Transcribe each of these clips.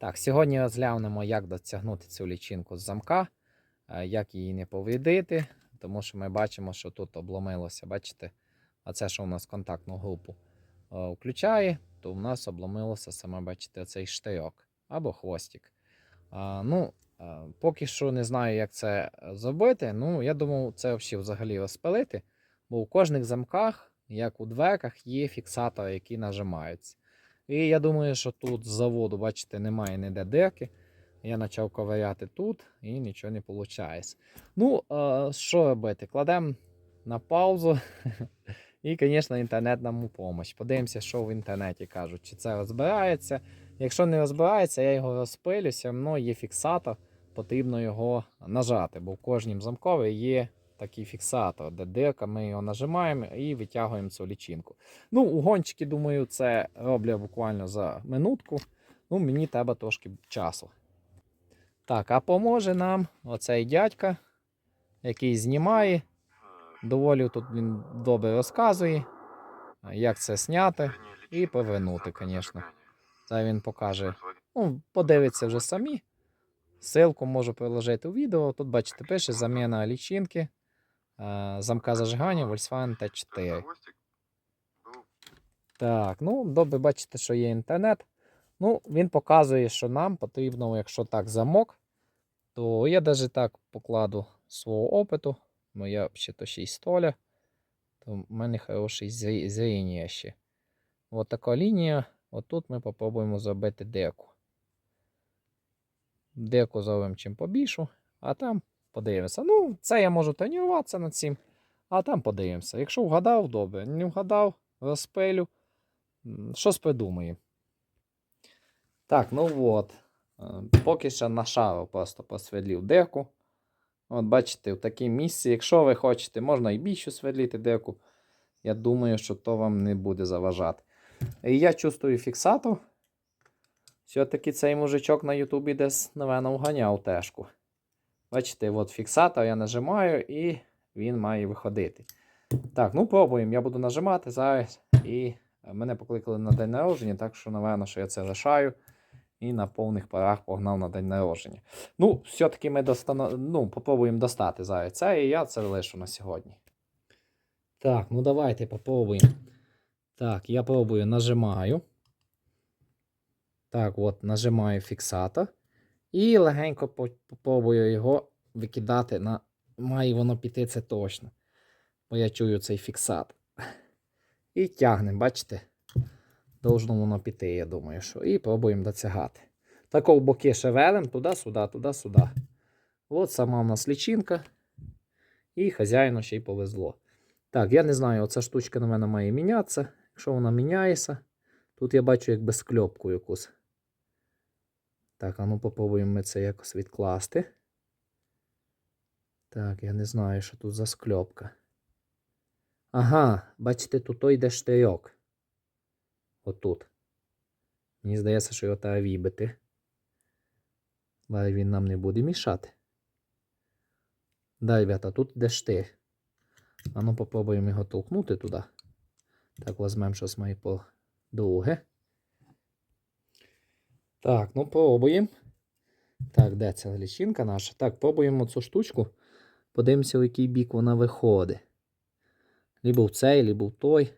Так, сьогодні розглянемо, як дотягнути цю лічинку з замка, е, як її не повредити, тому що ми бачимо, що тут обломилося. Бачите, а що у нас контактну групу е, включає, то в нас обломилося саме, бачите, цей штирьок або хвостик. Ну, е, поки що не знаю, як це зробити. Ну, я думав, це взагалі розпилити, бо у кожних замках, як у дверках, є фіксатори, які нажимаються. І я думаю, що тут з заводу, бачите, немає ніде дирки. Я почав ковиряти тут і нічого не виходить. Ну, що робити? Кладемо на паузу. І, звісно, інтернет нам у допомогу. Подивимося, що в інтернеті кажуть, чи це розбирається. Якщо не розбирається, я його розпилю, все одно є фіксатор, потрібно його нажати, бо в кожній замковій є такий фіксатор, де дирка, ми його нажимаємо і витягуємо цю лічинку. Ну, угончики, думаю, це роблю буквально за минутку. Ну, мені треба трошки часу. Так, а поможе нам оцей дядька, який знімає. Доволі тут він добре розказує, як це зняти і повернути, звісно. Це він покаже. Ну, подивиться вже самі. Ссылку можу приложити у відео. Тут, бачите, пише заміна лічинки, замка зажигання Volkswagen T4. Так, ну добре, бачите, що є інтернет. Ну, він показує, що нам потрібно, якщо так замок, то я навіть так покладу свого опиту. бо я взагалі 6 столя, то в мене хороший зрі- зріння ще. Ось така лінія. Отут ми попробуємо зробити деку. Деку зробимо чим побільшу, а там подивимося. Ну, це я можу тренуватися над цим, а там подивимося. Якщо вгадав, добре. Не вгадав, розпилю. Щось придумаю. Так, ну от. Е, Поки що на шару просто посверлів деку. От бачите, в такому місці, якщо ви хочете, можна і більше сверлити деку. Я думаю, що то вам не буде заважати. І я чувствую фіксатор. Все-таки цей мужичок на Ютубі десь, напевно, вганяв тежку. Бачите, от фіксатор я нажимаю і він має виходити. Так, ну пробуємо. Я буду нажимати зараз. І мене покликали на день народження, так що, напевно, що я це лишаю. І на повних парах погнав на день народження. Ну, все-таки ми достано... ну, попробуємо достати зараз це, і я це лишу на сьогодні. Так, ну давайте попробуємо. Так, я пробую, нажимаю. Так, от, нажимаю фіксатор. І легенько по- попробую його викидати на. Має воно піти це точно. Бо я чую цей фіксатор. І тягнемо, бачите? Должно воно піти, я думаю, що. І пробуємо дотягати. Тако боки шевелим, туди-сюди, туди-сюди. От сама у нас лічинка. І хазяїну ще й повезло. Так, я не знаю, оця штучка на мене має мінятися. Якщо вона міняється, тут я бачу як безкльопку якусь. Так, а ну попробуємо ми це якось відкласти. Так, я не знаю, що тут за скльопка. Ага, бачите, тут той йде штирьок. Отут. Мені здається, що його треба вібити. Але він нам не буде мішати. Да, ребята, тут йде штир. А ну попробуємо його толкнути туди. Так, візьмемо щось має по друге. Так, ну пробуємо. Так, де ця лічинка наша? Так, пробуємо цю штучку. Подивимося, в який бік вона виходить. Либо в цей, либо в той.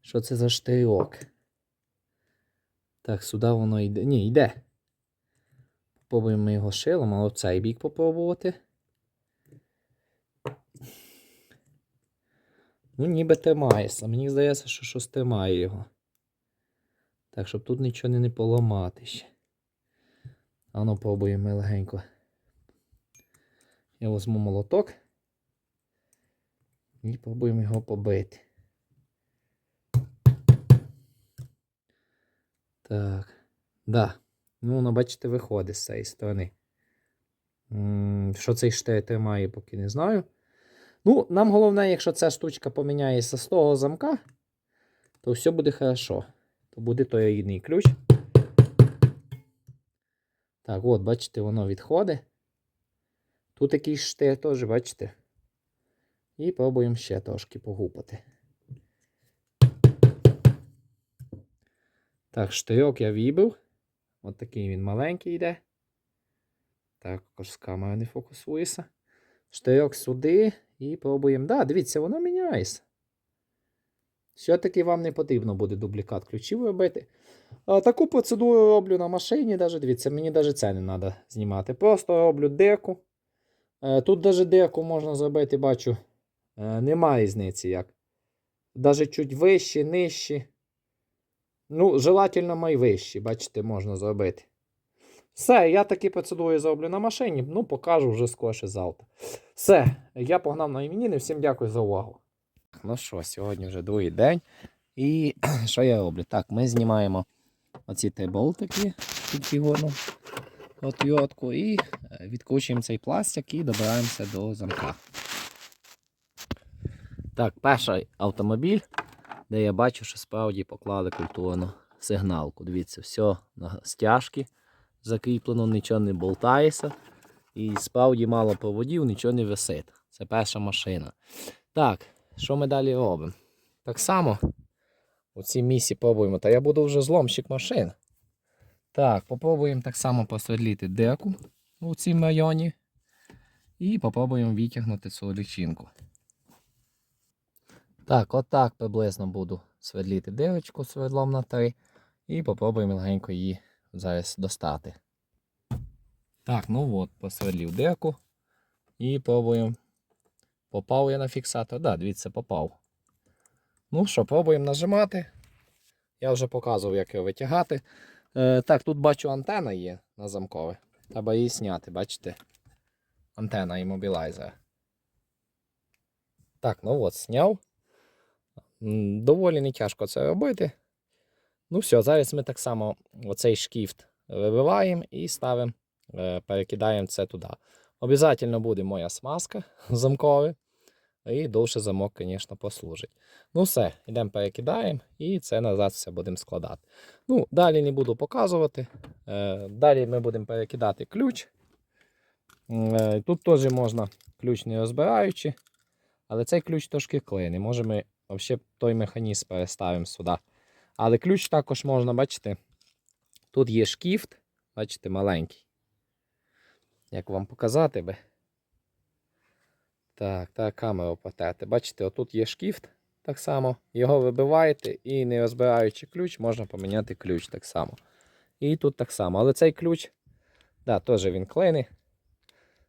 Що це за штирьок? Так, сюди воно йде. Ні, йде. Попробуємо його шилом, а в цей бік попробувати. Ну, ніби тримається. Мені здається, що щось тримає його. Так, щоб тут нічого не, поламати ще. А ну пробуємо легенько. Я візьму молоток. І пробуємо його побити. Так. Да. Ну, воно, бачите, виходить з цієї сторони. Що цей штир тримає, поки не знаю. Ну, нам головне, якщо ця штучка поміняється з того замка, то все буде хорошо. То буде той ключ. Так, от, бачите, воно відходить. Тут якийсь штир теж, бачите. І пробуємо ще трошки погупати. Так, штирьок я вибив. От такий він маленький йде. Також з камери не фокусується. Штирьок сюди і пробуємо. Да, дивіться, воно міняється. Все-таки вам не потрібно буде дублікат ключів робити. Таку процедуру роблю на машині. Даже, дивіться, мені навіть це не треба знімати. Просто роблю дирку. Е, Тут навіть дирку можна зробити, бачу, е, немає різниці як. Даже чуть вищі, нижчі. Ну, желательно найвищі, бачите, можна зробити. Все, я такі процедури зроблю на машині, ну покажу вже скорше завтра. Все, я погнав на іменіни, всім дякую за увагу. Ну що, сьогодні вже другий день. І що я роблю? Так, ми знімаємо оці три болтики під фігону отвертку і е, відкручуємо цей пластик і добираємося до замка. Так, перший автомобіль, де я бачу, що справді поклали культурну сигналку. Дивіться, все на стяжки закріплено, нічого не болтається. І справді мало проводів, нічого не висить. Це перша машина. Так, що ми далі робимо? Так само у цій місці пробуємо. Та я буду вже зломщик машин. Так, попробуємо так само посверліти деку у цьому районі. І попробуємо витягнути цю лічинку. Так, отак приблизно буду свердліти дирочку свердлом на 3. І попробуємо легенько її зараз достати. Так, ну от, посверлів деку. І пробуємо. Попав я на фіксатор. Да, дивіться, попав. Ну що, пробуємо нажимати. Я вже показував, як його витягати. Е, так, тут бачу антена є на замкове. Треба її зняти, бачите? Антена іммобілайзера. Так, ну от, зняв. Доволі не тяжко це робити. Ну все, зараз ми так само оцей шкіфт вибиваємо і ставимо, е, перекидаємо це туди. Обязательно буде моя смазка замкова. І довше замок, звісно, послужить. Ну все, йдемо перекидаємо і це назад все будемо складати. Ну, далі не буду показувати. Е, Далі ми будемо перекидати ключ. Е, Тут теж можна ключ не розбираючи, але цей ключ трошки клине. Може ми взагалі той механізм переставимо сюди. Але ключ також можна, бачите, тут є шкіфт, бачите, маленький. Як вам показати би? Так, так, камеру потерти. Бачите, отут є шкіфт так само. Його вибиваєте і не розбираючи ключ, можна поміняти ключ так само. І тут так само. Але цей ключ, да, теж він клейний.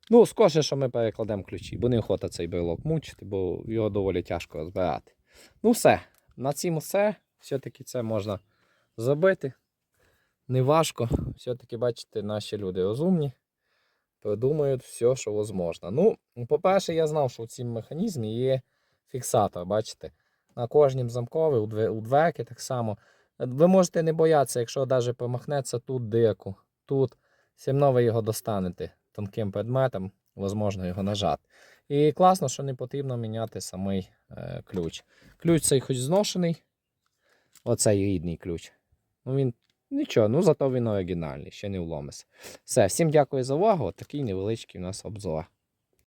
Ну, скорше, що ми перекладемо ключі, бо не охота цей брелок мучити, бо його доволі тяжко розбирати. Ну, все. На цьому все. Все-таки це можна зробити. Не важко. Все-таки, бачите, наші люди розумні. Придумають все, що можливо. Ну, по-перше, я знав, що в цьому механізмі є фіксатор, бачите? На кожнім замкові, у дверки так само. Ви можете не боятися, якщо навіть помахнеться тут дику, тут, все одно ви його достанете тонким предметом, можливо його нажати. І класно, що не потрібно міняти самий е, ключ. Ключ цей хоч зношений, оцей рідний ключ. Ну він нічого, ну зато він оригінальний, ще не вломився. Все, всім дякую за увагу. Такий невеличкий у нас обзор.